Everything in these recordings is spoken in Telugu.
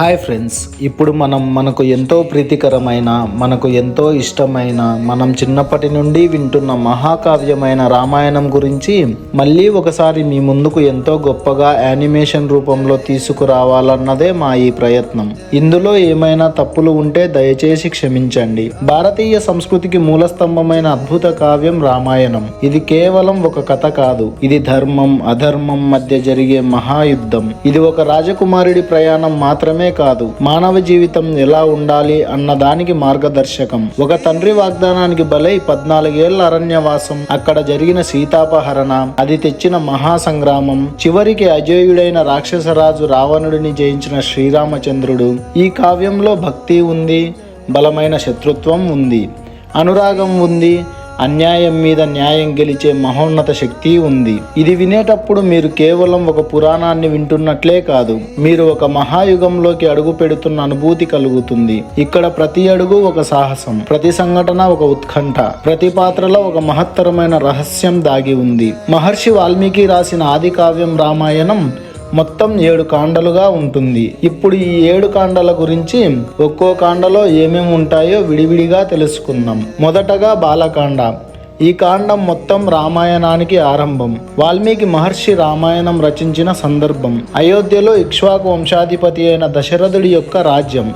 హాయ్ ఫ్రెండ్స్ ఇప్పుడు మనం మనకు ఎంతో ప్రీతికరమైన మనకు ఎంతో ఇష్టమైన మనం చిన్నప్పటి నుండి వింటున్న మహాకావ్యమైన రామాయణం గురించి మళ్ళీ ఒకసారి మీ ముందుకు ఎంతో గొప్పగా యానిమేషన్ రూపంలో తీసుకురావాలన్నదే మా ఈ ప్రయత్నం. ఇందులో ఏమైనా తప్పులు ఉంటే దయచేసి క్షమించండి. భారతీయ సంస్కృతికి మూలస్తంభమైన అద్భుత కావ్యం రామాయణం. ఇది కేవలం ఒక కథ కాదు ఇది ధర్మం అధర్మం మధ్య జరిగే మహాయుద్ధం. ఇది ఒక రాజకుమారుడి ప్రయాణం మాత్రమే కాదు మానవ జీవితం ఎలా ఉండాలి అన్న దానికి మార్గదర్శకం. ఒక తండ్రి వాగ్దానానికి బలై పద్నాలుగేళ్ళ అరణ్యవాసం అక్కడ జరిగిన సీతాపహరణ అది తెచ్చిన మహాసంగ్రామం చివరికి అజేయుడైన రాక్షసరాజు రావణుడిని జయించిన శ్రీరామచంద్రుడు. ఈ కావ్యంలో భక్తి ఉంది బలమైన శత్రుత్వం ఉంది అనురాగం ఉంది అన్యాయం మీద న్యాయం గెలిచే మహోన్నత శక్తి ఉంది. ఇది వినేటప్పుడు మీరు కేవలం ఒక పురాణాన్ని వింటున్నట్లే కాదు. మీరు ఒక మహాయుగంలోకి అడుగు పెడుతున్న అనుభూతి కలుగుతుంది. ఇక్కడ ప్రతి అడుగు ఒక సాహసం ప్రతి సంఘటన ఒక ఉత్కంఠ ప్రతి పాత్రలో ఒక మహత్తరమైన రహస్యం దాగి ఉంది. మహర్షి వాల్మీకి రాసిన ఆది కావ్యం రామాయణం మొత్తం ఏడు కాండలుగా ఉంటుంది. ఇప్పుడు ఈ ఏడు కాండల గురించి ఒక్కో కాండలో ఏమేమి ఉంటాయో విడివిడిగా తెలుసుకుందాం. మొదటగా బాలకాండ. ఈ కాండం మొత్తం రామాయణానికి ఆరంభం. వాల్మీకి మహర్షి రామాయణం రచించిన సందర్భం. అయోధ్యలో ఇక్ష్వాకు వంశాధిపతి అయిన దశరథుడి యొక్క రాజ్యం.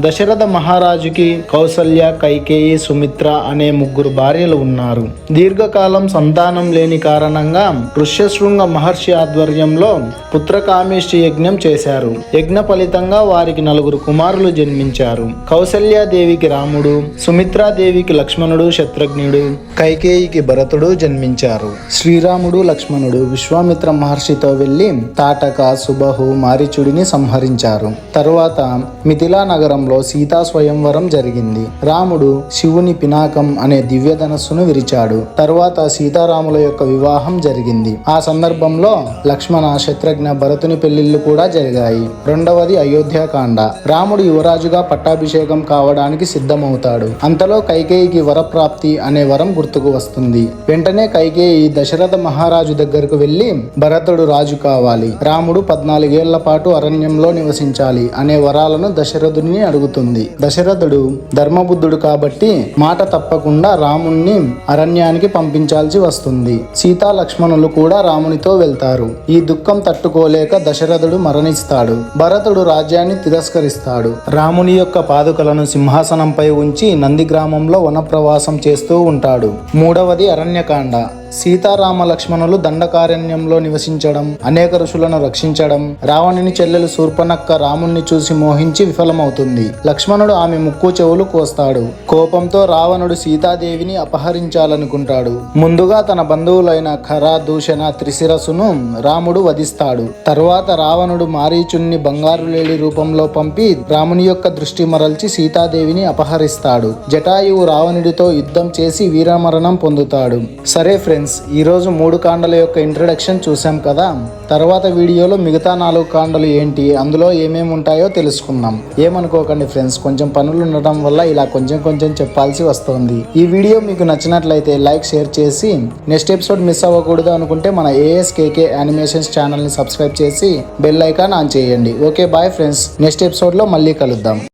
దశరథ మహారాజుకి కౌసల్య కైకేయి సుమిత్ర అనే ముగ్గురు భార్యలు ఉన్నారు. దీర్ఘకాలం సంతానం లేని కారణంగా ఋష్యశృంగ మహర్షి ఆధ్వర్యంలో పుత్రకామేష్టి యజ్ఞం చేశారు. యజ్ఞ ఫలితంగా వారికి నలుగురు కుమారులు జన్మించారు. కౌసల్యాదేవికి రాముడు సుమిత్రాదేవికి లక్ష్మణుడు శత్రుఘ్నుడు కైకేయికి భరతుడు జన్మించారు. శ్రీరాముడు లక్ష్మణుడు విశ్వామిత్ర మహర్షితో వెళ్ళి తాటక సుబహు మారిచుడిని సంహరించారు. తరువాత మిథిలా నగరం కాలంలో సీతా స్వయంవరం జరిగింది. రాముడు శివుని పినాకం అనే దివ్యధనస్సును విరిచాడు. తరువాత సీతారాముల యొక్క వివాహం జరిగింది. ఆ సందర్భంలో లక్ష్మణ శత్రుఘ్న భరతుని పెళ్ళిళ్ళు కూడా జరిగాయి. రెండవది అయోధ్యకాండ. రాముడు యువరాజుగా పట్టాభిషేకం కావడానికి సిద్ధమవుతాడు. అంతలో కైకేయికి వరప్రాప్తి అనే వరం గుర్తుకు వస్తుంది. వెంటనే కైకేయి దశరథ మహారాజు దగ్గరకు వెళ్ళి భరతుడు రాజు కావాలి. రాముడు పద్నాలుగేళ్ళ పాటు అరణ్యంలో నివసించాలి అనే వరాలను దశరథుని అడుగుతుంది. దశరథుడు ధర్మబుద్ధుడు కాబట్టి మాట తప్పకుండా రాముణ్ణి అరణ్యానికి పంపించాల్సి వస్తుంది. సీతా లక్ష్మణులు కూడా రామునితో వెళ్తారు. ఈ దుఃఖం తట్టుకోలేక దశరథుడు మరణిస్తాడు. భరతుడు రాజ్యాన్ని తిరస్కరిస్తాడు. రాముని యొక్క పాదుకలను సింహాసనంపై ఉంచి నంది గ్రామంలో వనప్రవాసం చేస్తూ ఉంటాడు. మూడవది అరణ్యకాండ. సీతారామ లక్ష్మణులు దండకారణ్యంలో నివసించడం అనేక ఋషులను రక్షించడం రావణుని చెల్లెలు శూర్పనక్క రాముణ్ణి చూసి మోహించి విఫలమవుతుంది. లక్ష్మణుడు ఆమె ముక్కు చెవులు కోస్తాడు. కోపంతో రావణుడు సీతాదేవిని అపహరించాలనుకుంటాడు. ముందుగా తన బంధువులైన ఖర దూషణ త్రిశిరసును రాముడు వధిస్తాడు. తరువాత రావణుడు మారీచుణ్ణి బంగారులేడి రూపంలో పంపి రాముని యొక్క దృష్టి మరల్చి సీతాదేవిని అపహరిస్తాడు. జటాయువు రావణుడితో యుద్ధం చేసి వీరమరణం పొందుతాడు. సరే ఫ్రెండ్స్ ఫ్రెండ్స్ ఈరోజు మూడు కాండల యొక్క ఇంట్రడక్షన్ చూసాం కదా? తర్వాత వీడియోలో మిగతా నాలుగు కాండలు ఏంటి అందులో ఏమేమి ఉంటాయో తెలుసుకుందాం. ఏమనుకోకండి ఫ్రెండ్స్ కొంచెం పనులు ఉండటం వల్ల ఇలా కొంచెం కొంచెం చెప్పాల్సి వస్తుంది. ఈ వీడియో మీకు నచ్చినట్లయితే లైక్ షేర్ చేసి నెక్స్ట్ ఎపిసోడ్ మిస్ అవ్వకూడదు అనుకుంటే మన ఏఎస్కేకే యానిమేషన్స్ ఛానల్ని సబ్స్క్రైబ్ చేసి బెల్ ఐకాన్ ఆన్ చేయండి. ఓకే బాయ్ ఫ్రెండ్స్ నెక్స్ట్ ఎపిసోడ్లో మళ్ళీ కలుద్దాం.